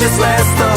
подзвони Бо